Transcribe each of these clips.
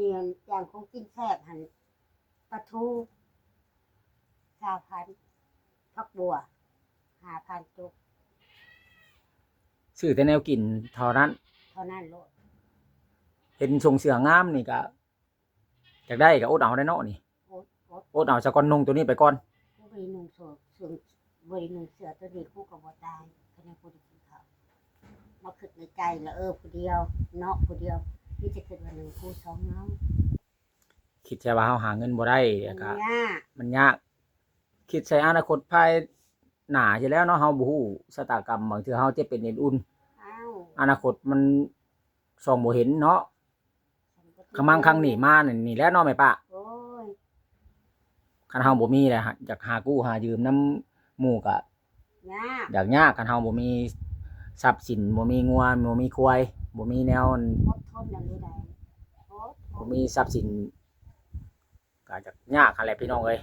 นี้อย่างคงกินแซ่บหันปลาทูชาพันพักบัวหาพันจุกซื้อแต่แนวกินเท่านั้น เท่านั้นโลดเห็นส่งเสืองามนี่ก็อยากได้ก็อดเอาได้เนาะนี่โอ๊ตโอ๊ตอดเอาซะก่อนนงตัวนี้ไปก่อนผู้บริหนุ่งเสือเสือบริหนุ่งเสือตัวนี้คู่กับบัตายคะแนนผู้ดีกินเขาวมาคิดในใจแล้วเออผู้เดียวเนาะผู้เดียว นี่จะคิดวันหนึ่งคู่สองเนาะคิดแค่ว่าเฮาหาเงินบ่ได้มัแล้วนก็ยากมันยาก คิดใส่อนาคตภายหน้าอยู่แล้วเนาะเฮาบ่ฮู้ชะตากรรมบางเทื่อเฮาเจ็บเป็นเอ็นอุ่น อ้าวอนาคตมันส่องบ่เห็นเนาะคำมังครั้งนี้มานี่นี่แหล้วเนาะแม่ป้าโอ้ยคันเฮาบ่มีแหละฮะอยากหากู้หายืมน้ำหมู่ก็ยากอยากยากคันเฮาบ่มีทรัพย์สินบ่มีงัวบ่มีควายบ่มีแนวอด ทนอะไรใดโอ๊ตโอ๊บ่ตมีทรัพย์สินก็จะยากหั่นแหละพี่น้องเอ้ย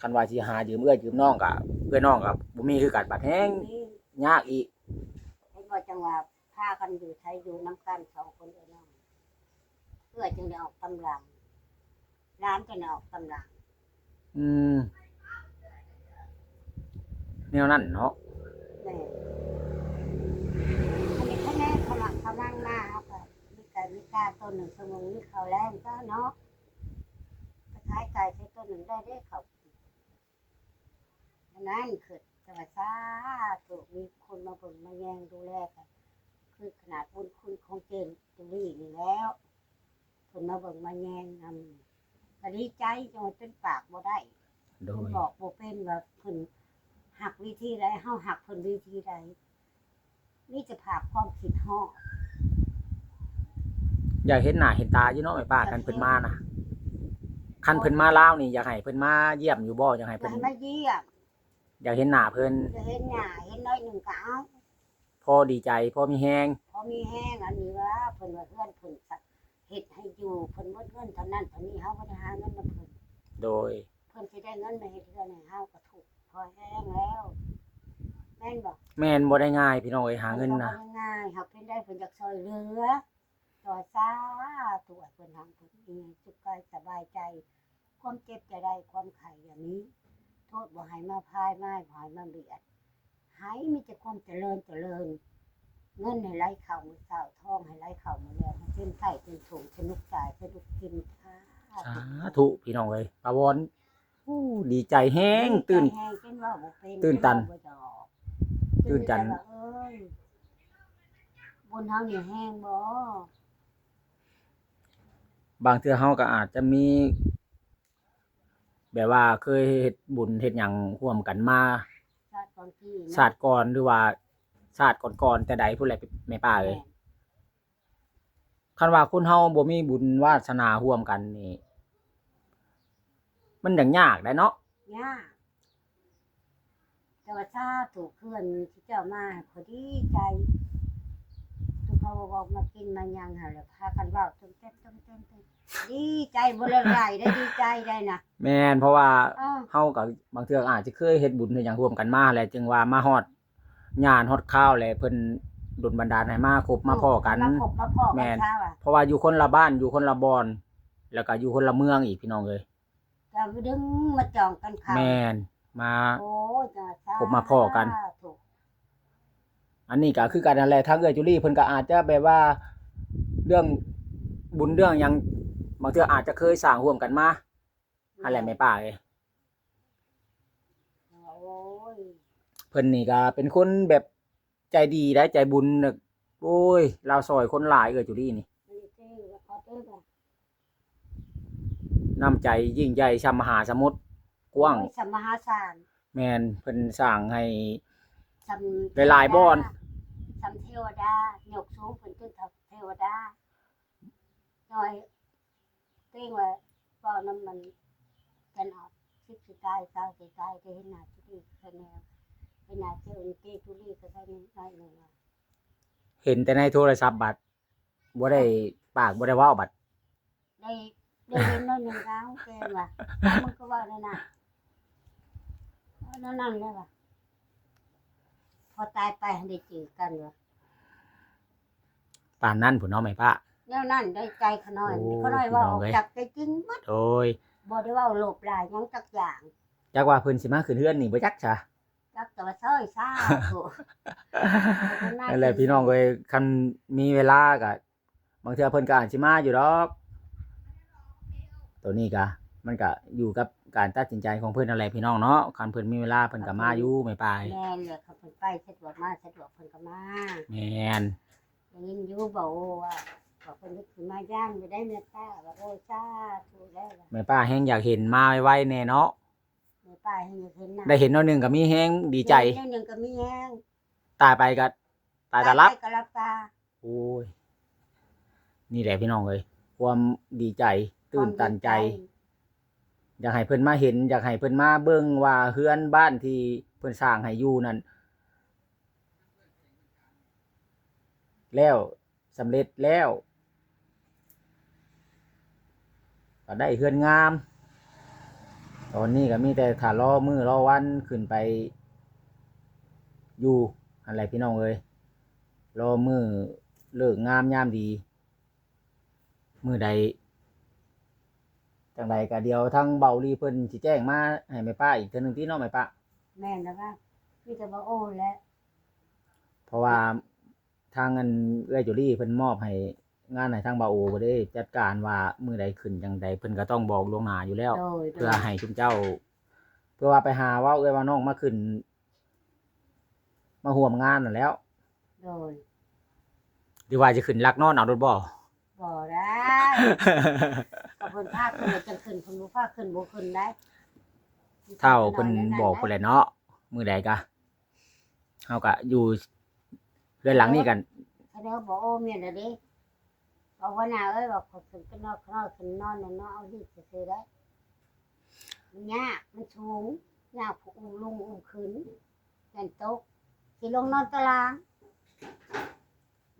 คันว่าสิหายืมเอื้อยืมน้องก็เอื้อน้องก็บ่มีคือกันบัดแฮงนี่ยากอีกเห็นว่าจังหวะพากันอยู่ไทยอยู่น้ำกันสองคนเดียวน้องเพื่อจึงได้ออกตำรังร้านก็ได้ออกตำรังอืมแนวนั้นเนาะ แม่อันนี้คะแนนขมักขมังมาครับ มีไก่มีกาตัวหนึ่งสมุนมีข้าแรงก็เนาะไปขายไก่ใช้ตัวหนึ่งได้ได้เขาอันนั้นคือจังหวัดซาถูกมีคนมาบ่นมาแยงดูแลกันคือขนาดบุญคุณของเจนจุลีนี่แล้วคนมาเบิ่งมาแยงนำก็ดีใจจังหวัดจนปากบ่ได้โดคุณยบอกบ่เป็นว่าเพิ่นหักวิธีใดเฮาหักเพิ่นวิธีใดนี่จะผากความคิดฮอด อยากเห็นหน้าเห็นตาอยู่เนาะแม่ป้ากันเพิ่นมานะคันเพิ่นมาลาวนี่อยากให้เพิ่นมาเยี่ยมอยู่บ่อยากให้จะเพิ่นให้มาเยี่ยมอยากเห็นหน้าเพิ่นจะเห็นหน้าเห็นน้อยหนึ่งก็เอาพอดีใจพอมีแฮงพอมีแห้งอันนี้ว่าเพิ่นว่าเพื่อนเพิ่นสักเฮ็ดให้อยู่เพิ่นหมดเงินเท่านั้นเท่านี้เฮาบ่ได้หาเงินมาเพิ่นโดยเพิ่นสิได้เงินมาเฮ็ดเรือนให้เฮาก็ถูกพอแห้งแล้วแม่นบ่แม่นบ่ได้ง่ายพี่น้องเอ้ยหาเงินนะง่ายๆหากเป็นได้เพิ่นอยากช่วยเหลือ ต่อซาตัวเพิ่นทำเพิ่นมีสุขกายสบายใจ ความเจ็บจะได้ความไข่อย่างนี้ โทษบ่ให้มาพายมาบ่ให้มาเบียดให้มีแต่ความเจริญเจริญ เงินให้ไหลเข้ามือเสาทองให้ไหลเข้ามือแรงให้เป็นไข่เป็นถุงสนุกสายสนุกกินค่ะสาธุพี่น้องเอ้ยปาวอนอู้ดีใจแฮงตื่น แห้งจนว่าบ่เป็นตื่นตันจว่าบ่ดอกตื่นตัน ว่าเอ้ยบนเฮานี่แห้งบ่ บางเทื่อเฮาก็อาจจะมี แบบว่าเคยเฮ็ดบุญเฮ็ดหยังร่วมกันมาชาติก่อนที่ชาติก่อนหรือว่าชาติก่อนๆแต่ใดผู้ใดแม่ป้าเอ้ยคันว่าคนเฮาบ่มีบุญวาสนาร่วมกันนี่ มันอย่างยากได้เนาะยากแต่ว่าชาถูกเพื่อนที่เจ้ามาพอดีใจทุก เขาบอกมากินมายังหาแล้วพากันเว้าเต้นเต้นเต้นเต้นเต้นดีใจบ่ละลายได้ดีใจได้นะแม่นเพราะว่าอ้าวเฮากับบางเทื่ออาจจะเคยเฮ็ดบุญเฮ็ดหยังร่วมกันมาแหละจึงว่ามาฮอดญาณฮอดข้าวแหละเพิ่นดลบันดาลให้มาคบมาพ้อกัน มาพบมาพ้อแม่กันนค่ะว่ะเพราะว่าอยู่คนละบ้านอยู่คนละบอนแล้วก็อยู่คนละเมืองอีกพี่น้องเอ้ยจะดึงมาจองกันค่ะแม่นมา โอ้ยจ้าสาพบมาพ้อกันธุ อันนี้ก็คือการนั่นแหละทางเอื้อจุลี่เพิ่นก็อาจจะแบบว่าเรื่องบุญเรื่องหยังบางเทื่ออาจจะเคยสร้างร่วมกันมาอะไรแม่ป้าเอ้ยโอ้ยเพิ่นนี่ก็เป็นคนแบบใจดีได้ใจบุญน่ะโอ้ยเราซอยคนหลายเอื้อจุลี่นี่นี่เจ้แล้วขอเต้บ่น้ำใจยิ่งใหญ่ชำมหาสมุทรกว้าง โอ้ยสมมหาศาลแมนเพิ่นสร้างให้ สำหลายๆบ่อน สำเทวดายกสูงเพิ่นขึ้นเทวดาน้อยเต้งว่าเป้าน้ำมันกันออกสิบสิตายเศร้าสิตายได้เห็นหน้าทุลีคะแนนเห็นหน้าเจ้าเจ้ทุลีก็ได้น้อยหนึ่งว่าเห็นแต่ในโทรศัพท์บัดบ่ได้ปากบ่ได้เว้าบัดได้ได้เห็นน้อยหนึ่งครั้งแกว่ามันก็ว่านั่นน่ะเอานั่นนั่นเลยว่ะ พอตายไปให้ได้เจอกันว่ะปานนั้นพุ่นเนาะแม่ป้า แนวนั้นได้ใจขน้อยโอ้ขน้อยว่าพี่น้อองอกเอ้ย จากใจจริงหมดโดยบ่ได้เว่าหลบหลายหยังจักอย่างจักว่าเพิ่นสิมาขึ้นเฮือนนี่บ่จักจ้ะจักแต่ว่าเซ้ยซ่าโถูนั่นแหละพี่น้องเอ้ยคันมีเวลาก็บางเทื่อเพิ่นก็อาจสิมาอยู่ดอก ตัวนี้ก็มันก็อยู่กับ การตัดสินใจของเพิ่นนั่นแหละพี่น้องเนาะคันเพิ่นมีเวลาเพิ่นก็มาอยู่ไม่ไปแม่นเลยเขาเพิ่นไปสะดวกมาสะดวกเพิ่นก็มาแม่นได้ยินอยู่บอกว่าบอกเพิ่นนึกขึ้นมาย่างไปได้เนื้อตาว่าโอ้ซ่าถูกแล้วล่ะแม่ป้าแฮงอยากเห็นมาไวๆแน่เนาะแม่ป้าให้เห็นหน้าได้เห็นหน้อยหนึงก็มีแฮงดีใจเดี๋ยวหนึงก็มีแห้งตายไปก็ตายตารับไปก็รับตาโอ้ย นี่แหละพี่น้องเอ้ยความดีใจ ตื่นตันใจ อยากให้เพิ่นมาเห็น อยากให้เพิ่นมาเบิ่งว่าเฮือนบ้านที่เพิ่นสร้างให้อยู่นั่นแล้วสำเร็จแล้วก็ได้เฮือนงาม ตอนนี้ก็มีแต่ถ้ารอมือรอวันขึ้นไป อยู่อะไรพี่น้องเอ้ยรอมือเลิกงามยามดี มือใด จังใดก็เดียวทั้งเบาลีเพิ่นสิแจ้งมาให้แม่ป้าอีกเทื่อหนึงที่เนาะแม่ป้าแม่นแล้วว่ามีแต่ว่าโอ้แล้วเพราะว่าทางเงินเอื้อยจุลี่เพิ่นมอบให้งานให้ทางเบาโอบ่ได้จัดการว่ามือใดขึ้นจังใดเพิ่นก็ต้องบอกล่วงหน้าอยู่แล้ว โดยเพื่อให้ทุกเจ้า เพื่อว่าไปหาเว่าเอ้อยว่าน้องมาขึ้น มาห่วมงานนั่นแหล้วโดยหรือว่าจะขึ้นลักนอนเอารถบ่ บ่ได้กับเพิ่นพาขึ้นแล้วจังขึ้นเพิ่นบ่พาขึ้นบ่ขึ้นได้เท่าเพิ่นบอกเพิ่นแหละเนาะมือใดก็เฮาก็อยู่เรือนหลังนี้กันเขาเด้อบอกโอ้เมียนแล้วเด้บอกว่าน่าเอ้ยบอกเขาขึ้นก็นอนเขานอนขึ้นนอนน่ะเนาะเอาดิซื่อๆได้มันยากมันสูงยากผู้อุ้มลงอุ้มขึ้นแม่นตกสิลงนอนตาราง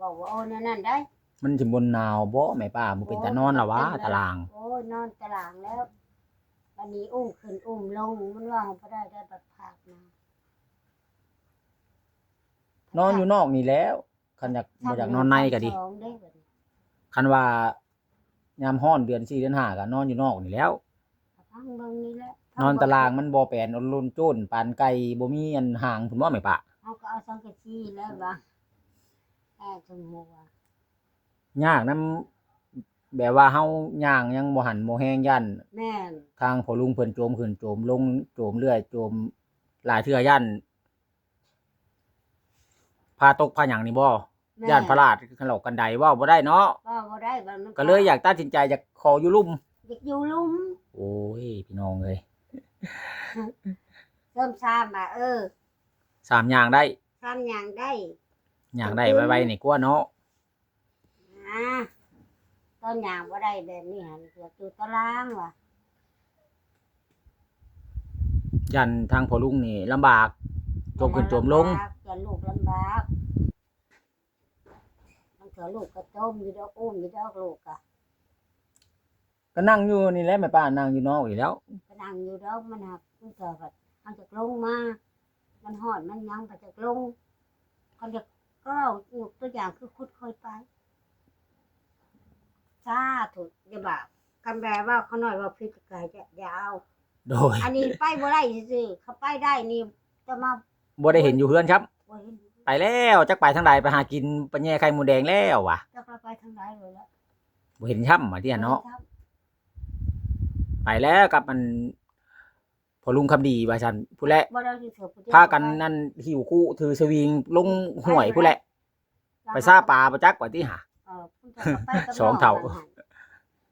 บอกว่าโอ้นั่นนั่นได้ มันสิบนหนาวบ่แม่ป้าบ่เป็นตานอนล่ะวะตาราง โอ้ยนอนตารางแล้ววันนี้อุ้มขึ้นอุ้มลงมันว่าบ่ได้ได้แบบภาคมานอนอยู่นอกนี่แล้วคันอยากบ่อยากนอนในก็ดีสองเด้บัดนี้คันว่ายามฮ้อนเดือน4เดือน5ก็นอนอยู่นอกนี่แล้วพังเบิ่งนี่แหละนอนตารางมันบ่แปลนรุนโจนปานไก่บ่มีอันห่างพุ่นบ่แม่ป้าเขาก็เอาสังกะสีแล้วบ่แอบจมูกอะ ยากนํแบบว่าเฮาย่างยังบ่หันบ่แฮงยันแม่นทางพ่อลุงเพิ่นโจมขึ้นโจมลงโจมเรื่อยโจมหลายเทื่อยันพาตกพาหยังนี่บ่แม่ย่านพระราชกันหลอกกันใดเว่าบ่ได้เนาะว่าบ่ได้บัดมันก็เลยอยากตัดสินใจจะขออยู่ลุ่ม อยากอยู่ลุ่มโอ้ยพี่น้องเอ้ยเริ่มซามอะเออสามอย่างได้ซามอย่างได้ อย่างได้ไว้ๆนี่กลัวเนาะ อ่าต้นอย่างบ่ได้แบบนี้หั่นอยากอยู่ตารางว่ะยันทางพ่อลุงนี่ลำบากโจมขึ้นโจมลงจะลูกลำบากมันเถอะลูกก็จมอยู่ดอกอุ้มอยู่ดอกลูกอะก็นั่งอยู่นี่แหละแม่ป้านั่งอยู่นอกอยู่แล้ว ก็นั่งอยู่ดอกมันหักมันเถอะแบบมันจะลงมา มันหอดมันยังไปจะลงเขาจะก็เอายกตัวอย่างคือคุดคอยไป ซาถูกอย่าบาปกันแบบว่าเขาหน่อยว่าพิษกายจะยาวโดยอันนี้ไปบ่ได้ซื่อๆเขาไปได้นี่จะมาบ่ได้เห็นอยู่เพื่อนครับ บ่เห็นไปแล้วจักไปทางใดไปหากินปลาแย่ไข่หมูแดงแล้วว่ะจะไปทางไหนเลยละบ่เห็นช้ำมาที่เนาะไปแล้วกับมันพ่อลุงคำดีว่าซั่นผู้แหละบ่ได้ที่เถอะผู้เดียวพากันนั่นหิวคู่ถือสวิงลงห้วยผู้แหละไปซ่าปลาประจักว่าที่หา เออผู้เฒ่าก็ไปกับสองเฒ่าน้หั่น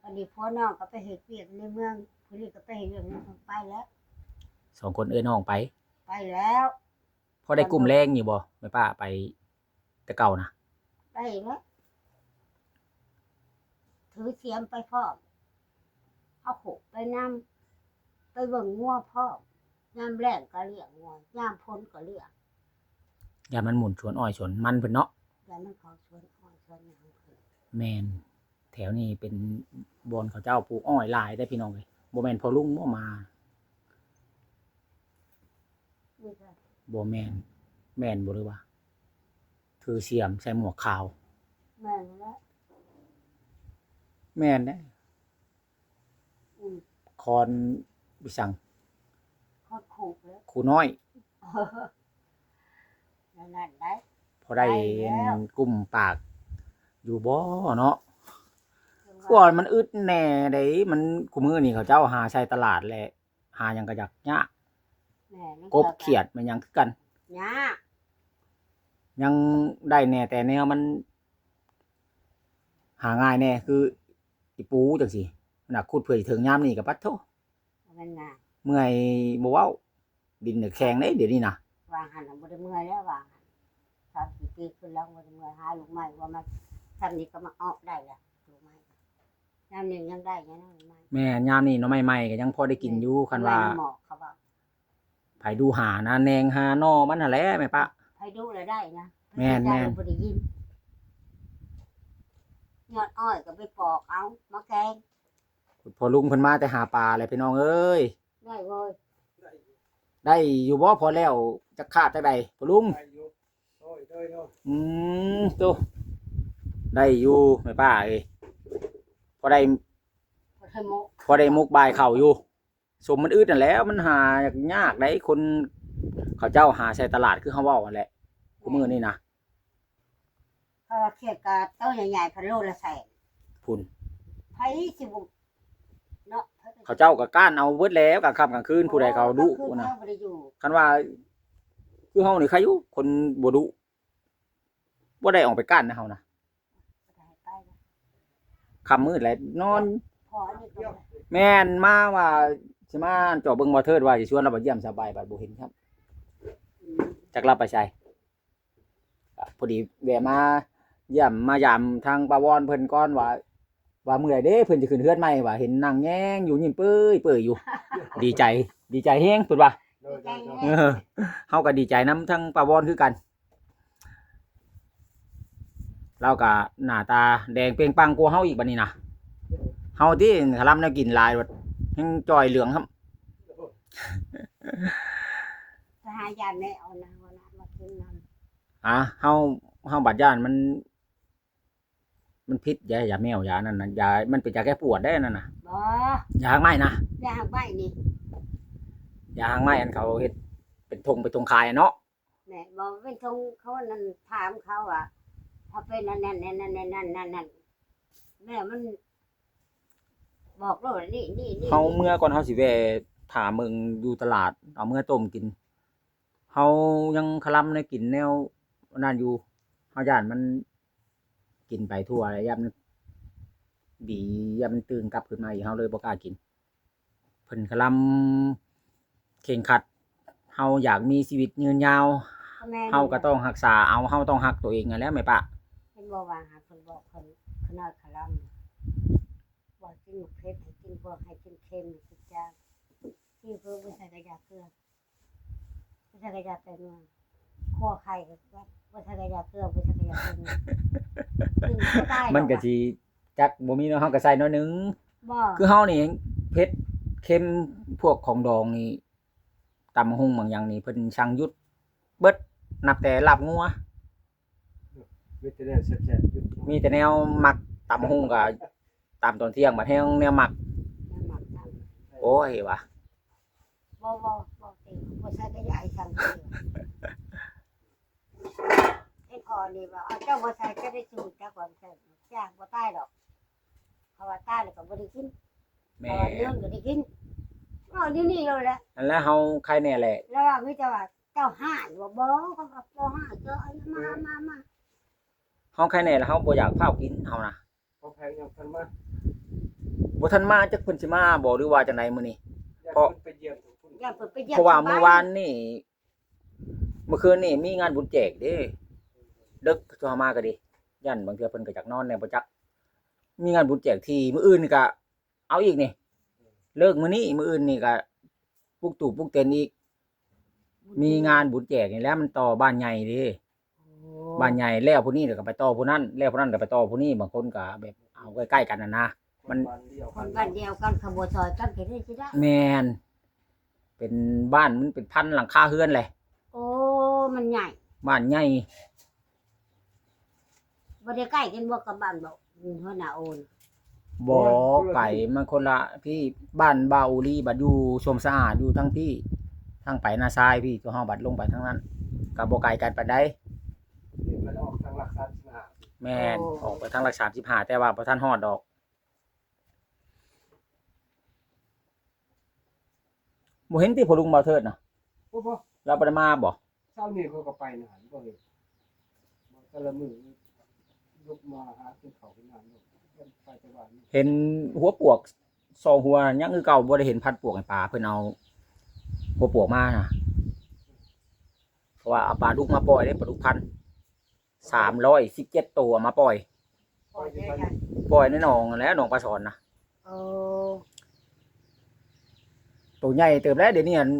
วันนี้พ่อน้องก็ไปเฮ็ดเวียกในเมืองผู้นี้ก็ไปเฮ็ดเวียกในเมืองไปแล้ว สองคนเอ้ยน้องไปไปแล้วพอได้กลุ่มแรงอยู่บ่แม่ป้าไปแต่เก่านะไปแล้วถือเสียมไปพร้อมเอาขกไปนำไปเบิ่งงัวพร้อมยามแรงก็เลี้ยงงัวยามพ้นก็เลี้ยงอย่ามันหมุนชวนอ้อยชวนมันเพิ่นเนาะ แล้วมันเขาชวนอ้อยชวนหยังเพิ่น แม่นแถวนี้เป็นบอนเขาเจ้าปลูกอ้อยหลายได้พี่น้องเลยบ่แม่นพอลุงบ่มานี่ก็บ่แม่นแม่นบ่หรือว่าถือเสียมใส่หมวกขาว แม่นแล้วแม่นเด้อืมคอนบิสังโคตรขู่แล้วครูน้อยนั่นนั่นได้พอได้ไปแล้วกลุ่มปาก อยู่บ่เนาะจังกว่ามันอึดแน่ได้มันกูมือนี่เขาเจ้าหาใช้ตลาดแหละหาหยังกระยักยะแม่นั่นกบเขียดมันหยังคือกัน ยายังได้แน่แต่แนวมัน หาง่ายแน่คืออีปูจังสิมันน่ะขุดเพื่อสิถึงยามนี่กับปัดโทมันน่ะเมื่อยบ่เว้า ดินเนี่ยแข็งเด้เดี๋ยวนี้นะวางหันน่ะบ่ได้เมื่อยแล้ววางหันสามสี่ปีขึ้นแล้วบ่ได้เมื่อยหาลูกไม้ว่ามัน ทำนี่ก็มาออกได้ละลูกไม้น้ำหนึ่งยังได้ยังน้ำไม้แม่ยามนี่หน้อใหม่ๆก็ยังพอได้กินอยู่คันว่าหมอกเขาบอกไผดูหานะแนงหาหนอมันน่ะแหละแม่ปะ ให้ดูเลยได้นะแม่นแม่นบ่ได้ยินยอดอ้อยก็ไปปอกเอามาแกงพอลุงเพิ่นมาแต่หาปลาเลยพี่น้องเอ้ยได้เว้ยได้อยู่บ่พอแล้วจะขาดจักใดพอลุง ไปอยู่โอ้ยโดยโดยอืมตู้ ได้อยู่แม่ป้าเอ้ยพอได้พอเทโมพอได้มุกบายเข่าอยู่สมมันอึดนั่นแหล้วมันหายากได้คนเขาเจ้าหาใช้ตลาดคือเขาเว้านั่นแหละกูมือนี่นะเขาเขียดกาเต้าใหญ่ๆพันโลละแสนพุ่น ไผสิบุเนาะเขาเจ้าก็ก้านเอาเบิดแล้วกลางค่ำกลางคืนผู้ใดเขาดุคือนะ เขาบ่ได้อยู่คันว่าคือเฮานี่ใครอยู่คนบ่ดุบ่ได้ออกไปก้านนะเฮานะบ่ได้ไปนะ ค่ำมืดแล้วนอนพออันนี้ก็บ่ได้แม่นมาว่าสิมาเจาะเบิ่งบ่เทิดว่าสิชวนเราไปเยี่ยมสบายบัดบ่เห็นครับอืมจักรับไปใช้ก็พอดีแวะมาเยี่ยมมายามทางปาวอนเพิ่นก่อนว่า ว่ามื้อใดเด้เพิ่นจะขึ้นเฮือนใหม่ว่าเห็นนั่งแย้งอยู่ยิ้มเปื้ยเปื้ยอยู่ ดีใจ ดีใจแฮงเพิ่นว่า โดยโดยโดย เออเฮาก็ดีใจนํทั้งปาวอนคือกัน เราก็หน้าตาแดงเปล่งปลังกว่าเฮาอีกบัดนี้นะเฮาที่คลำแนวกินหลายบัดยังจ่อยเหลืองครับสหายานแม่เอานะวันนั้นมากินน้ำอะเฮาเฮาบัดย่านมัน มันพิษยายาแมวยานั่นน่ะยามันเป็นยาแก้ปวดได้นั่นน่ะบ่ยาหางไม้นะยางใบนี่ยาหางไม้อันเขาเฮ็ดเป็นธงเป็นธงคายอะเนาะแม่บอกเป็นทงเขานั่นถามเขาอะ ถ้าเป็นนั่นนั่นนั่นนั่นนั่นนั่นนันแม่มัน บอกเราว่านี่นี่นี่เขาเมื่อก่อนเขาสิเวะถามมึงอยู่ตลาด เอาเมื่อต้มกินเขายังคลำในกินแนวนั่นอยู่เฮาย่านมัน กินไปทั่วแล้วย่านมันบีย่านมันตื่นกลับขึ้นมาอีกเขาเลยบ่กล้ากินเพิ่นคลำเข่งขัดเขาอยากมีชีวิตยืนยาวเขาก็ต้องหักษาเอาเขาต้องหักตัวเองไงแล้วไหมปะ นบ่วางหาคนบอกคนขนาดขลังบอกกินเพชรให้กินพวกให้กินเค็มกินจางที่เพื่อไม่ใส่กระยาเกลือไม่ใส่กระยาแตงโมขั้วไข่ก็ไม่ใส่กระยาเกลือไม่ใส่กระยาแตงโมกินบ่ได้มันก็สิจักบ่มีเนาะเฮาก็ใส่น้อยนึงบ่คือเฮานี่เผ็ดเค็มพวกของดองนี่ตำหุ่งบางอย่างนี่เพิ่นช่างยุดเบิดนับแต่ลาบงัว มีแต่เนี่ยแซ่บๆอยู่มีแต่แนวมักตำหุงก็ตามตอนเที่ยงบัดแฮงแนวมัก น้ำหมักน้ำโอ้ยว่ะบ่บ่บ่เต็มบ่ใส่กระยาอีสังเกตไอ้พอนี่ว่าเอาเจ้าบ่ใส่จะได้สูตรจักว่าใส่จ้างบ่ตายดอกเขาว่าตายแล้วก็บ่ได้กินแม่แม่เรื่องก็ได้กินอ๋อเดี๋ยวนี้เลยแหละนั่นแหละเฮาใครแน่แหละ แล้วว่าไม่จะว่าเจ้าห้าหรือว่าบ่เขาก็บ่ห้าเจ้าเอามามามา เฮาใครแน่แล้วเฮาบ่อยากเผากินเฮานะพอแพงยังทันมาบ่ทันมาจักเพิ่นสิมาบ่หรือว่าจังไดมื้อนี้ อยากเพราะ ขึ้นไปเยี่ยมถึงพุ่นอย่าเพิ่นไปเหยียบเพราะว่าสบยเมื่อวานนี่เมื่อคืนนี่มีงานบุญแจกเด้ดึกจะมาก็ดียันบางเทื่อเพิ่นก็จักนอนแน่บ่จัก มีงานบุญแจกที่มื้ออื่นนี่ก็เอาอีกนี่ เลิกมื้อนี้มื้ออื่นนี่ก็ปลุกตู่ปลุกเต็นอีก มีงานบุญแจกนี่แหล้วมันต่อบ้านใหญ่เด้โอ้ บ้านใหญ่แล้วผู้นี้เดี๋ยวก็ไปต่อผู้นั้นแล้วผู้นั้นก็ไปต่อผู้นี้บางคนก็แบบเอาใกล้ๆกันน่ะนะ มันบ้านเดียวคกันนบ้านเดียวกันขบวนซอยกันเห็นได้สิได้แมนเป็นบ้านมันเป็นพันหลังคาเฮือนเลยโอ้ มันใหญ่บ้านใหญ่บ่ได้ใกล้กันบ่กับบ้านบ่หัวหน้าโอนบ่ไก่มันคนละพี่บ้านบาอุลีบัดอยู่ชมสะอาดอยู่ทั้งพี่ทางไปนาซายพี่ตัวเฮาบัดลงไปทางนั้นก็บ่ไกลกันปานใด นี่มันออกทางหลักการสิบห้า แม่นออกไปทางหลัก35แต่ว่าบ่ทันฮอดดอกบ่เห็นติพ่อลุงบ่าวเทิดน่ะโอ้บ่เราบ่ได้มาบ่เช้านี้เขาก็ไปนะหันบ่เห็นบ่แต่ละมื้อลุกมาหากินข้าวกินน้ำลูกเพิ่นไปแต่ว่านี่เห็นหัวปวกสองหัวยังคือเก่าบ่ได้เห็นพัดปวกให้ปลาเพิ่นเอาหัวปวกมาน่ะเพราะว่าเอาปลาดุกมาปล่อยได้ปลาดุกพัน 317ตัวมาปล่อย ปล่อยได้ค่ะปล่อยในหนองนั่นแหล้วหนองปลาสอนนะโอ้ตัวใหญ่เติบแล้วเดี๋ยวนี้อัน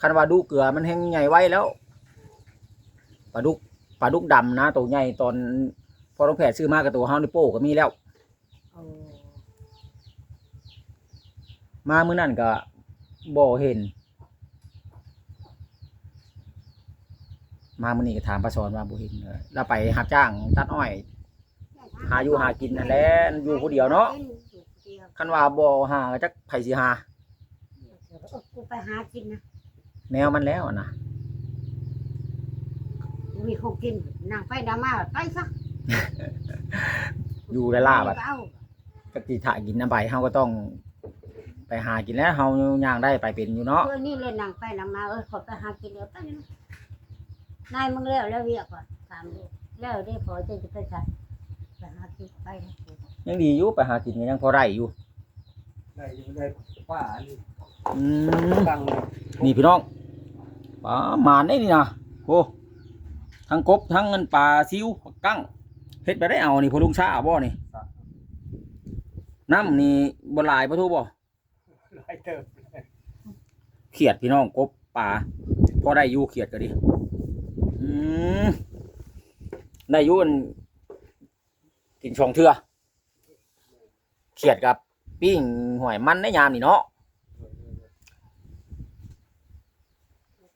คันว่าดุเกลือมันแห้งใหญ่ไว้แล้วปลาดุกปลาดุกดำนะตัวใหญ่ตอนพอต้องแผดซื้อมากับตัวเฮานี่โป้ก็มีแล้ว โอ้มามื้อนั้นก็บ่เห็น มามื้อนี้ก็ถามปลาสอนว่าบ่เห็นเลยเราไปรับจ้างตัดอ้อย หาอยู่หากินนั่นแหละอยู่ผู้เดียวเนาะอยู่ผู้เดียวคันว่าบ่หาก็จักไผสิหาเออกูไปหากินนะแนวมันแล้วนะมีของกินนั่งไปดามาไปซะอยู่ได้ล่าบัดเอากติถ่ากินน้ำใบเฮาก็ต้อง ไปหากินแล้วเฮาย่างได้ไปเป็นอยู่เนาะ เพื่อนนี่เลยนั่งไปนั่งมาเออขอไปหากินเดี๋ยวไปนะ นายมึงแล้วแล้วเรียกก่อนถามดูแล้วได้พอจะจะไปใส่ไปหากินไปนะยังดีอยู่ไปหากินก็ยังพอได้อยู่ได้อยู่ได้ป้าอันนี้อืมตั้งเลยนี่พี่น้องปลาหมานได้นี่นะโอ้ทั้งกบทั้งเงินปลาซิวกั้งเฮ็ดไปได้เอานี่พอลุงชาบ่นี่น้ำนี่บ่หลายบ่ทูบ่หลายเติบเขียดพี่น้องกบปลาพอได้อยู่เขียดก็ดีอื มได้อยู่อันกินชองเทื่อเขียดกับปิ้งหอยมันในยามนี่เนาะ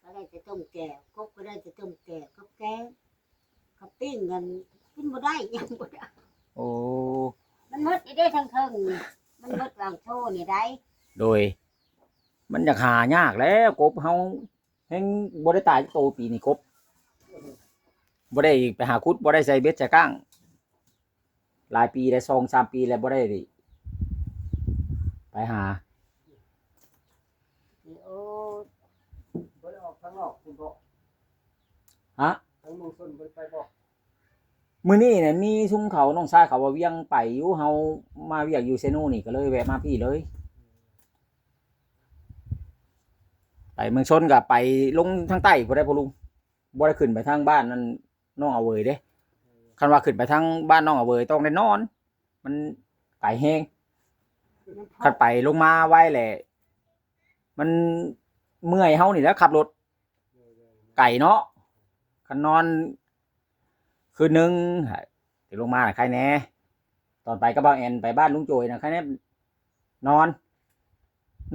ก็ได้จะต้มแก่ก็ก็ได้จะต้มแก่ก็แก่ก็ปิ้งกันกินบ่ได้ยังบ่ได้ โอ้มันหมดได้ทั้งเทิงนี่มันหมดวางโชว์นี่ได้โดย มันอยากหายากแล้วกบเฮาแฮงบ่ได้ตายจักโตปีนี้กบ บ่ได้ไปหาคุดบ่ได้ใส่เบ็ดใส่ก้าง หลายปีแล้วสองสามปีแล้วบ่ได้ไปหาโอ้บ่ได้ออกทางนอกคุณบ่ฮะทางเมืองชนบ่ได้ไปบ่มื้อนี้เนี่ยมีชุมเขาน้องชายเขาว่าเวียงไปอยู่เฮามาเวียกอยู่เซโนนี่ก็เลยแวะมาพี่เลยไปเมืองชนก็ไปลงทางใต้บ่ได้พ่อลุงบ่ได้ขึ้นไปทางบ้านนั่น น้องเอาเวยเด้คันว่าขึ้นไปทางบ้านน้องเอาเวยต้องได้นอน มันไกลแฮงมันพอคันไปลงมาไว้แหละ มันเมื่อยเฮานี่แหล้วขับรถไก่เนาะคันนอน คืนหนึงเดี๋ยวลงมาน่ะใครแหน่ตอนไปก็บ่าวแอนไปบ้านลุงโจยน่ะใครแหน่นอน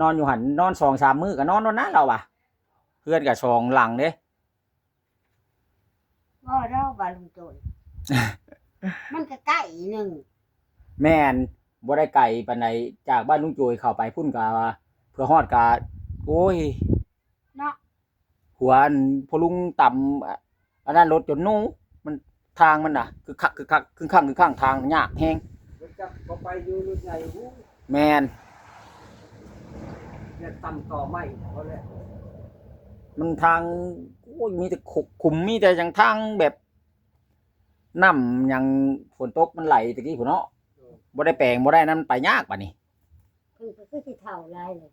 นอนอยู่หันนอนสองสามมื้อก็นอนนอนนะเราอะ เพื่อนกับสองหลังเด้ ว่าเราบาลุงโจ ย มันก็ใกล้หนึ่งแม่นบ่ได้ไก่ปานใดจากบ้านลุงโจยเข้าไปพุ่นกาเพื่อฮอดกาโอ้ย เนาะหัวอันพอลุงต่ำอะอันนั้นรถจนหนูมันทางมันน่ะ คือคักคือคักคือข้างคือข้างทางยากแฮงรถจักรบ่ไปอยู่รถใหญ่หูแมนเนี่ยต่ำต่อไม้เขาแหละมันทางโอ้ยมีแต่ขุขุมมีแต่อย่างทางแบบ น้ำอย่างฝนตกมันไหลตะกี้พุ่นเนาะบ่ได้แปลงบ่ได้นั้นไปยากป่ะนี่คือก็คือที่เท่าไรเลย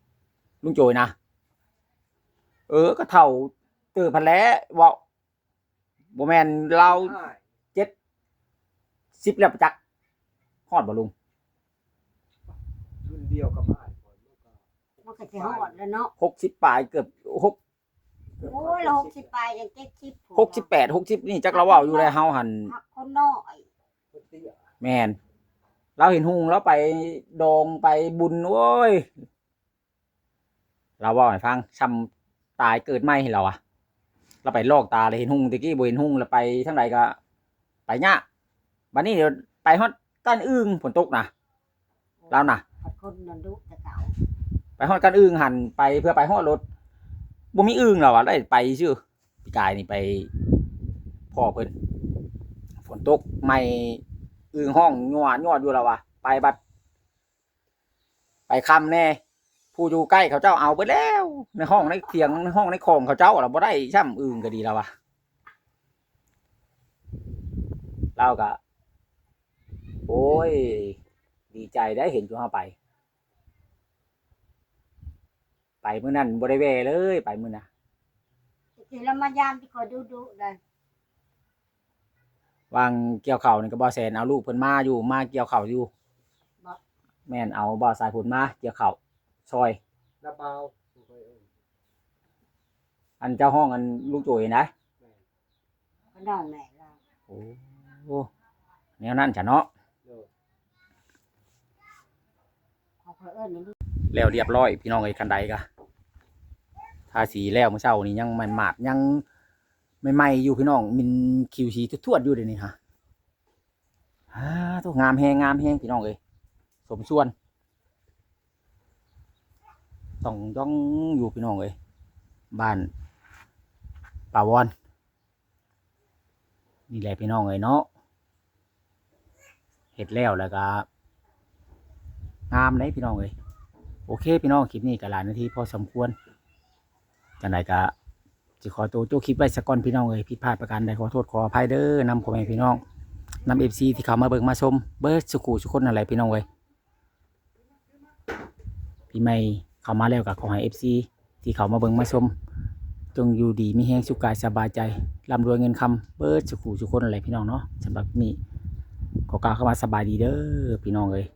ลุงโจยนะ เออ ก็เท่าเตือพันแล้วเว่าบ่แม่นเราอ้ายสิบแล้วประจักฮอดบ่ลุง รุ่นเดียวกับอ้ายก่อนมันก็มันก็จะหอดแล้วเนาะ หกสิบปลายเกือบหก โอ้ยเราหกสิบปลายยังเจ็ดสิบหกสิบแปดหกสิบนี่จักเราเว้าอยู่เลยเฮาหันหักคนน้อยคนเตี้ยแมนเราเห็นหุงแล้วไปดองไปบุญโว้ยเราเว่าให้ฟังซ้ำตายเกิดไม่ให้เราอะเราไปลอกตาเลยเห็นหุงตะกี้บ่เห็นหุงแล้วไปทั้งใดก็ ไปยากบัดนี้เดี๋ยวไปฮอดต้านอึ้งฝนตกนะแล้วน่ะผัดคนนันดุแต่เก่าไปฮอดกันอึ่งหันไปเพื่อไปฮอดรถ บ่มีอึ่งแล้วอะได้ไปชื่อพี่กายนี่ไปพ่อเพิ่นฝนตกไม่อึ่งห้องยัวยอดอยู่แล้ววะไปบัด ไปคำแน่ผู้อยู่ใกล้เขาเจ้าเอาไปแล้ว ในห้องในเถียงในห้องในคลองเขาเจ้าเราบ่ได้ช่ำอึ่งก็ดีแล้ววะเราก็โอ้ย ดีใจได้เห็นจุเฮาไป ไปมื้อนั้นบ่ได้แวเลยไปมื้อน่ะทีละมายามที่คอยดุดุได้วางเกี่ยวเข่าวนี่ก็บ่แซนเอาลูกเพิ่นมาอยู่มาเกี่ยวเข่าวอยู่แม่นเอาบ่สายผลมาเกี่ยวเข่าวซอยน้าเปล่าบ่เคยเอิ้นอันเจ้าห้องอันลูกโจยนะก็น้องแม่เราโอ้โหแนวนั้นจ้ะเนาะ โดย เขาคอยเอิ้นนี่ลูก แล้วเรียบร้อย พี่น้องเอ้คันใดกะทาสีแล้วเมื่อเช้านี่ยังมันหมาดยังใหม่ๆอยู่พี่น้องมันคิวสีทวดๆอยู่เดี๋ยวนี้ฮะฮ่าตัวงามแฮงงามแฮงพี่น้องเอ้ยสมส่วนต้องต้องอยู่พี่น้องเอ้ยบ้านป่าวอนนี่แหละพี่น้องเอ้ยเนาะเห็ดแล้วแล้วก็งามเลยพี่น้องเอ้ย โอเคพี่น้องคลิปนี้ก็หลายนาทีพอสมควรจังไดก็จะขอตัวตัวคลิปไว้สักก่อนพี่น้องเอ้ยผิดพลาดประการใดขอโทษขออภัยเด้อนำพ่อแม่พี่น้องนำเอฟซีที่เขามาเบิ่งมาชมเบิร์ดสุขุสุขคนอะไรพี่น้องเอ้ยพี่ไม่เข้ามาแล้วก็ขอให้เอฟซีที่เขามาเบิ่งมาชมจงอยู่ดีมีแห้งสุขกายสบายใจร่ำรวยเงินคำเบิร์ดสุขุสุขคนอะไรพี่น้องเนาะสำหรับนี่ขอกล่าวเข้ามาสบายดีเด้อพี่น้องเอ้ย